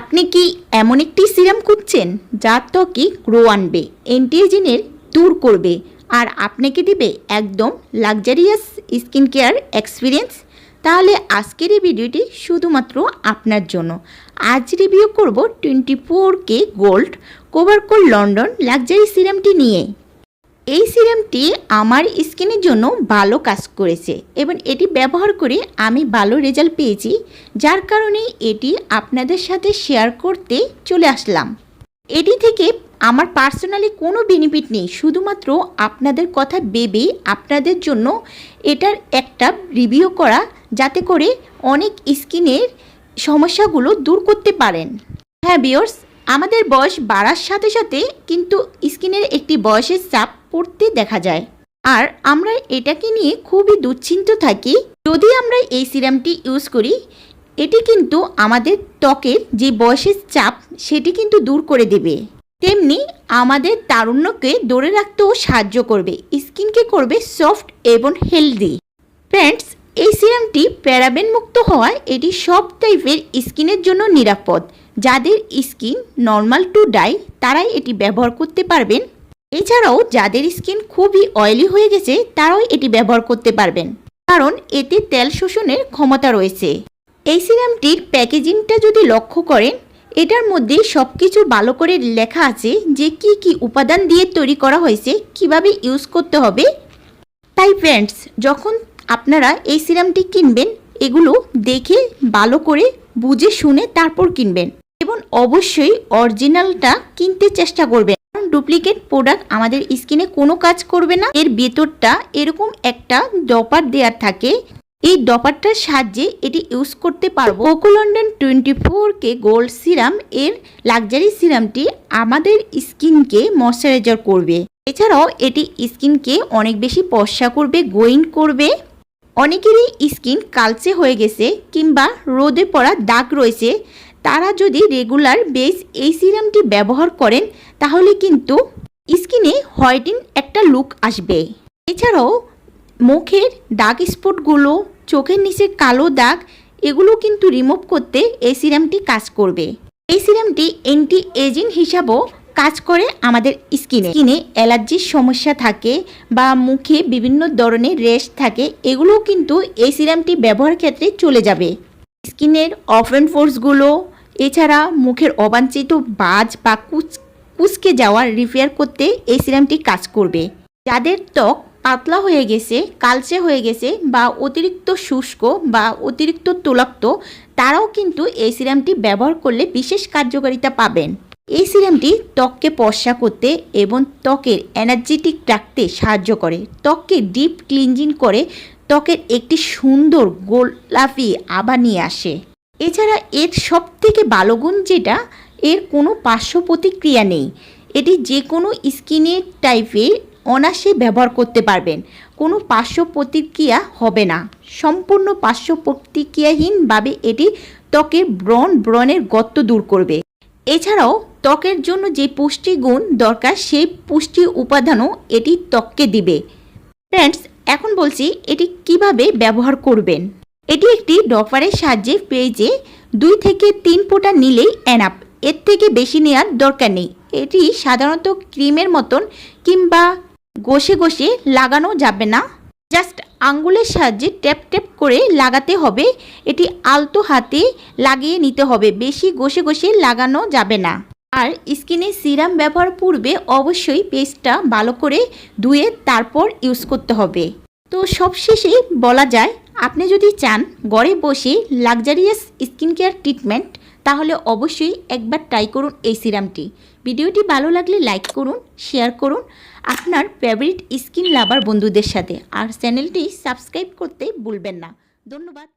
আপনি কি এমন একটি সিরাম খুঁজছেন? যা ত্বকে গ্রো আনবে অ্যান্টিএজিনের দূর করবে, আর আপনাকে দিবে একদম লাক্সারিয়াস স্কিন কেয়ার এক্সপিরিয়েন্স তাহলে আজকের এই ভিডিওটি শুধুমাত্র আপনার জন্য। আজ রিভিউ করব টোয়েন্টি ফোর কে গোল্ড কোভারকোল লন্ডন লাক্সারি সিরামটি নিয়ে। এই সিরামটি আমার স্কিনের জন্য ভালো কাজ করেছে এবং এটি ব্যবহার করে আমি ভালো রেজাল্ট পেয়েছি, যার কারণে এটি আপনাদের সাথে শেয়ার করতে চলে আসলাম। এটি থেকে আমার পার্সোনালি কোনো বেনিফিট নেই, শুধুমাত্র আপনাদের কথা ভেবে আপনাদের জন্য এটার একটা রিভিউ করা, যাতে করে অনেক স্কিনের সমস্যাগুলো দূর করতে পারেন। হ্যাঁ বিয়র্স আমাদের বয়স বাড়ার সাথে সাথে কিন্তু স্কিনের একটি বয়সের চাপ পড়তে দেখা যায়। আর আমরা এটাকে নিয়ে খুবই দুশ্চিন্ত থাকি। যদি আমরা এই সিরামটি ইউজ করি, এটি কিন্তু আমাদের ত্বকের যে বয়সের চাপ, সেটি কিন্তু দূর করে দেবে। তেমনি আমাদের তারুণ্যকে ধরে রাখতেও সাহায্য করবে, স্কিনকে করবে সফট এবং হেলদি। ফ্রেন্ডস, এই সিরামটি প্যারাবেন মুক্ত হওয়ায় এটি সব টাইপের স্কিনের জন্য নিরাপদ। যাদের স্কিন নর্মাল টু ডাই, তারাই এটি ব্যবহার করতে পারবেন। এছাড়াও যাদের স্কিন খুবই অয়েলি হয়ে গেছে, তারাও এটি ব্যবহার করতে পারবেন। কারণ এতে তেল শোষণের ক্ষমতা রয়েছে। এই সিরামটির প্যাকেজিংটা যদি লক্ষ্য করেন, এটার মধ্যে সব কিছু ভালো করে লেখা আছে যে কি কি উপাদান দিয়ে তৈরি করা হয়েছে, কীভাবে ইউজ করতে হবে। তাই ফ্রেন্ডস, যখন আপনারা এই সিরামটি কিনবেন, এগুলো দেখে ভালো করে বুঝে শুনে তারপর কিনবেন। অবশ্যই অরিজিনালটা কিনতে চেষ্টা করবেন কারণ ডুপ্লিকেট প্রোডাক্ট আমাদের স্কিনে কোনো কাজ করবে না। এর ভেতরটা এরকম একটা ডপার দেওয়ার থাকে। এই ডপারটার সাহায্যে এটি ইউজ করতে পারব। ওকোলন্ডন twenty four K gold serum এর লাক্সারি সিরামটি আমাদের স্কিনকে ময়শ্চারাইজার করবে। এছাড়াও এটি স্কিনকে অনেক বেশি পশা করবে গোইন করবে। অনেকেরই স্কিন কালচে হয়ে গেছে কিংবা রোদে পড়া দাগ রয়েছে। তারা যদি রেগুলার বেস এই সিরামটি ব্যবহার করেন, তাহলে কিন্তু স্কিনে হোয়াইটিন একটা লুক আসবে। এছাড়াও মুখের দাগ স্পটগুলো, চোখের নিচে কালো দাগ, এগুলো কিন্তু রিমুভ করতে এই সিরামটি কাজ করবে। এই সিরামটি অ্যান্টি এজিং হিসাবেও কাজ করে আমাদের স্কিনে। স্কিনে অ্যালার্জির সমস্যা থাকে বা মুখে বিভিন্ন ধরনের রেশ থাকে, এগুলোও কিন্তু এই সিরামটি ব্যবহার ক্ষেত্রে চলে যাবে। স্কিনের অফেন ফোর্সগুলো এছাড়া মুখের অবাঞ্ছিত বাজ বা কুচ, কুচকে যাওয়া রিপেয়ার করতে এই সিরামটি কাজ করবে। যাদের ত্বক পাতলা হয়ে গেছে, কালচে হয়ে গেছে বা অতিরিক্ত শুষ্ক বা অতিরিক্ত তৈলাক্ত, তারাও কিন্তু এই সিরামটি ব্যবহার করলে বিশেষ কার্যকারিতা পাবেন। এই সিরামটি ত্বককে পর্সা করতে এবং ত্বকের এনার্জেটিক রাখতে সাহায্য করে। ত্বককে ডিপ ক্লিনজিং করে ত্বকের একটি সুন্দর গোলাপি আভা নিয়ে আসে। এছাড়া এর সব থেকে ভালো গুণ যেটা, এর কোনো পার্শ্ব প্রতিক্রিয়া নেই। এটি যে কোনো স্কিনের টাইপে অনায়াসে ব্যবহার করতে পারবেন। কোনো পার্শ্ব প্রতিক্রিয়া হবে না। সম্পূর্ণ পার্শ্ব প্রতিক্রিয়াহীনভাবে এটি ত্বকের ব্রণ, ব্রণের গর্ত দূর করবে। এছাড়াও ত্বকের জন্য যে পুষ্টিগুণ দরকার, সেই পুষ্টি উপাদানও এটি ত্বককে দিবে। ফ্রেন্ডস এখন বলছি এটি কীভাবে ব্যবহার করবেন। এটি একটি ডফারের সাহায্যে পেজে দুই থেকে তিন ফোঁটা নিলেই অ্যানাপ এর থেকে বেশি নেওয়ার দরকার নেই। এটি সাধারণত ক্রিমের মতন কিংবা ঘষে ঘষে লাগানো যাবে না। জাস্ট আঙ্গুলের সাহায্যে ট্যাপ ট্যাপ করে লাগাতে হবে। এটি আলতো হাতে লাগিয়ে নিতে হবে। বেশি ঘষে ঘষে লাগানো যাবে না। আর স্কিনে সিরাম ব্যবহার পূর্বে অবশ্যই পেস্টটা ভালো করে ধুয়ে তারপর ইউজ করতে হবে। তো সবশেষে বলা যায়, আপনি যদি চান ঘরে বসে লাক্সারিয়াস স্কিন কেয়ার ট্রিটমেন্ট তাহলে অবশ্যই একবার ট্রাই করুন এই সিরামটি ভিডিওটি ভালো লাগলে লাইক করুন শেয়ার করুন আপনার ফেভারিট স্কিন লাভার বন্ধুদের সাথে। আর চ্যানেলটি সাবস্ক্রাইব করতে ভুলবেন না। ধন্যবাদ।